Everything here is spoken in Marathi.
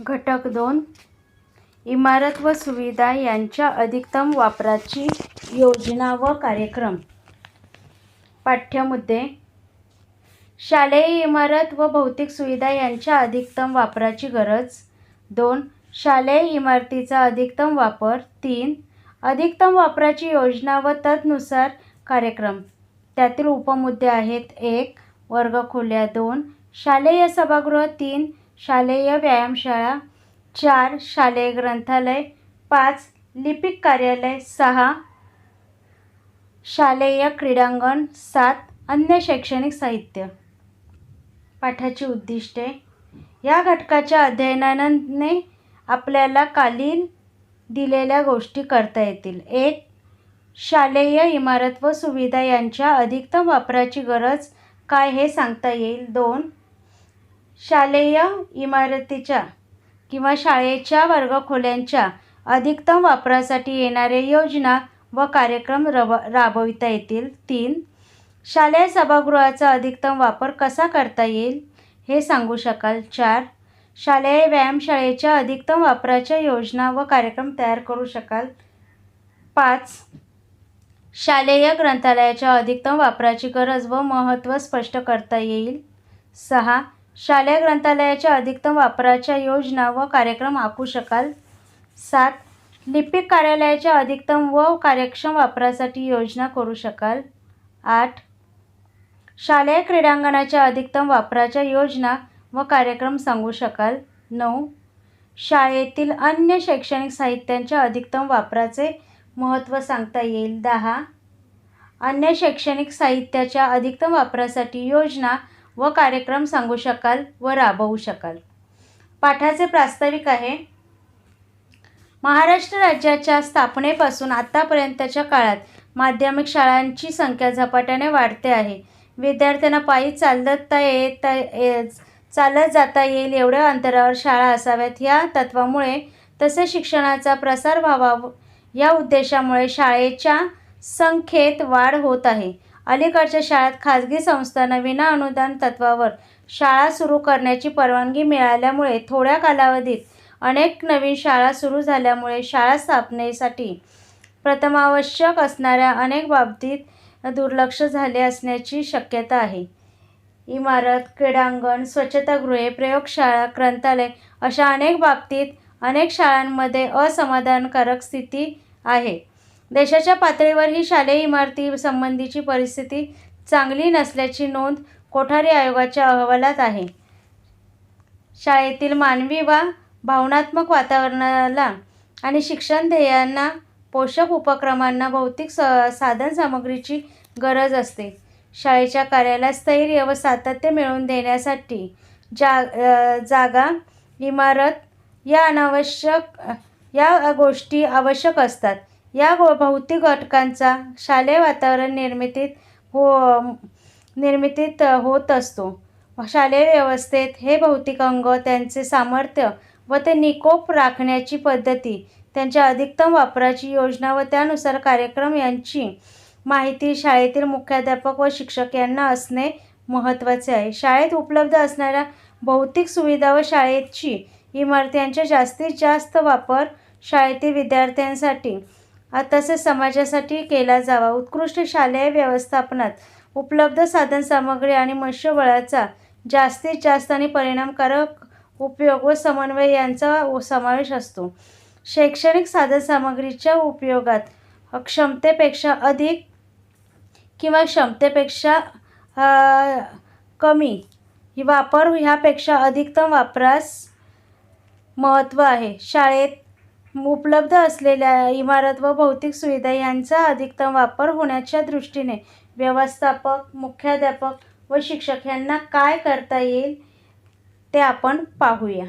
घटक दोन. इमारत व सुविधा यांच्या अधिकतम वापराची योजना व कार्यक्रम. पाठ्यमुद्दे. शालेय इमारत व भौतिक सुविधा यांच्या अधिकतम वापराची गरज. दोन. शालेय इमारतीचा अधिकतम वापर. तीन. अधिकतम वापराची योजना व तदनुसार कार्यक्रम. त्यातील उपमुद्दे आहेत एक वर्गखोल्या दोन शालेय सभागृह तीन शालेय व्यायामशाळा चार शालेय ग्रंथालय पाच लिपिक कार्यालय सहा शालेय क्रीडांगण सात अन्य शैक्षणिक साहित्य. पाठाची उद्दिष्टे. या घटकाच्या अध्ययनाने आपल्याला खालील दिलेल्या गोष्टी करता येतील. एक शालेय इमारत व सुविधा यांच्या अधिकतम वापराची गरज काय हे सांगता येईल. दोन शालेय इमारतीच्या किंवा शाळेच्या वर्गखोल्यांच्या अधिकतम वापरासाठी येणारे योजना व कार्यक्रम रब राबविता येतील. तीन शालेय सभागृहाचा अधिकतम वापर कसा करता येईल हे सांगू शकाल. चार शालेय व्यायामशाळेच्या अधिकतम वापराच्या योजना व कार्यक्रम तयार करू शकाल. पाच शालेय ग्रंथालयाच्या अधिकतम वापराची गरज व महत्त्व स्पष्ट करता येईल. सहा शालेय ग्रंथालयाच्या अधिकतम वापराच्या योजना व कार्यक्रम आखू शकाल? सात. लिपिक कार्यालयाच्या अधिकतम व कार्यक्षम वापरासाठी योजना करू शकाल? आठ. शालेय क्रीडांगणाच्या अधिकतम वापराच्या योजना व कार्यक्रम सांगू शकाल? नऊ. शाळेतील अन्य शैक्षणिक साहित्यांच्या अधिकतम वापराचे महत्त्व सांगता येईल? दहा. अन्य शैक्षणिक साहित्याच्या अधिकतम वापरासाठी योजना व कार्यक्रम सांगू शकाल व राबवू शकाल. पाठाचे प्रास्ताविक आहे महाराष्ट्र राज्याच्या स्थापनेपासून आत्तापर्यंतच्या काळात माध्यमिक शाळांची संख्या झपाट्याने वाढते आहे. विद्यार्थ्यांना पायी चालता येता ये चालत जाता येईल एवढ्या अंतरावर शाळा असाव्यात. या तत्वामुळे तसे शिक्षणाचा प्रसार व्हावा या उद्देशामुळे शाळेच्या संख्येत वाढ होत आहे. अलीकडच्या शाळेत खाजगी संस्थांना विनाअनुदान तत्वावर शाळा सुरू करण्याची परवानगी मिळाल्यामुळे थोड्या कालावधीत अनेक नवीन शाळा सुरू झाल्यामुळे शाळा स्थापनेसाठी प्रथमावश्यक असणाऱ्या अनेक बाबतीत दुर्लक्ष झाले असण्याची शक्यता आहे. इमारत क्रीडांगण स्वच्छतागृहे प्रयोगशाळा ग्रंथालय अशा अनेक बाबतीत अनेक शाळांमध्ये असमाधानकारक स्थिती आहे. देशाच्या पातळीवर ही शालेय इमारती संबंधीची परिस्थिती चांगली नसल्याची नोंद कोठारी आयोगाच्या अहवालात आहे. शाळेतील मानवी वा भावनात्मक वातावरणाला आणि शिक्षण ध्येयांना पोषक उपक्रमांना भौतिक स साधन सामग्रीची गरज असते. शाळेच्या कार्याला स्थैर्य व सातत्य मिळवून देण्यासाठी जा जागा इमारत या अनावश्यक या गोष्टी आवश्यक असतात. या भौतिक घटकांचा शालेय वातावरण निर्मितीत हो निर्मितीत होत असतो. शालेय व्यवस्थेत हे भौतिक अंग त्यांचे सामर्थ्य व ते निकोप राखण्याची पद्धती त्यांच्या अधिकतम वापराची योजना व त्यानुसार कार्यक्रम यांची माहिती शाळेतील मुख्याध्यापक व शिक्षक यांना असणे महत्त्वाचे आहे. शाळेत उपलब्ध असणाऱ्या भौतिक सुविधा व शाळेची इमारत यांचा जास्तीत जास्त वापर शाळेतील विद्यार्थ्यांसाठी तसेच समाजासाठी केला जावा. उत्कृष्ट शालेय व्यवस्थापनात उपलब्ध साधनसामग्री आणि मनुष्यबळाचा जास्तीत जास्त आणि परिणामकारक उपयोग व समन्वय यांचा समावेश असतो. शैक्षणिक साधनसामग्रीच्या उपयोगात क्षमतेपेक्षा अधिक किंवा क्षमतेपेक्षा कमी वापर ह्यापेक्षा अधिकतम वापरास महत्त्व आहे. शाळेत उपलब्ध असलेल्या इमारत व भौतिक सुविधा यांचा अधिकतम वापर होण्याच्या दृष्टीने व्यवस्थापक मुख्याध्यापक व शिक्षक यांना काय करता येईल ते आपण पाहूया.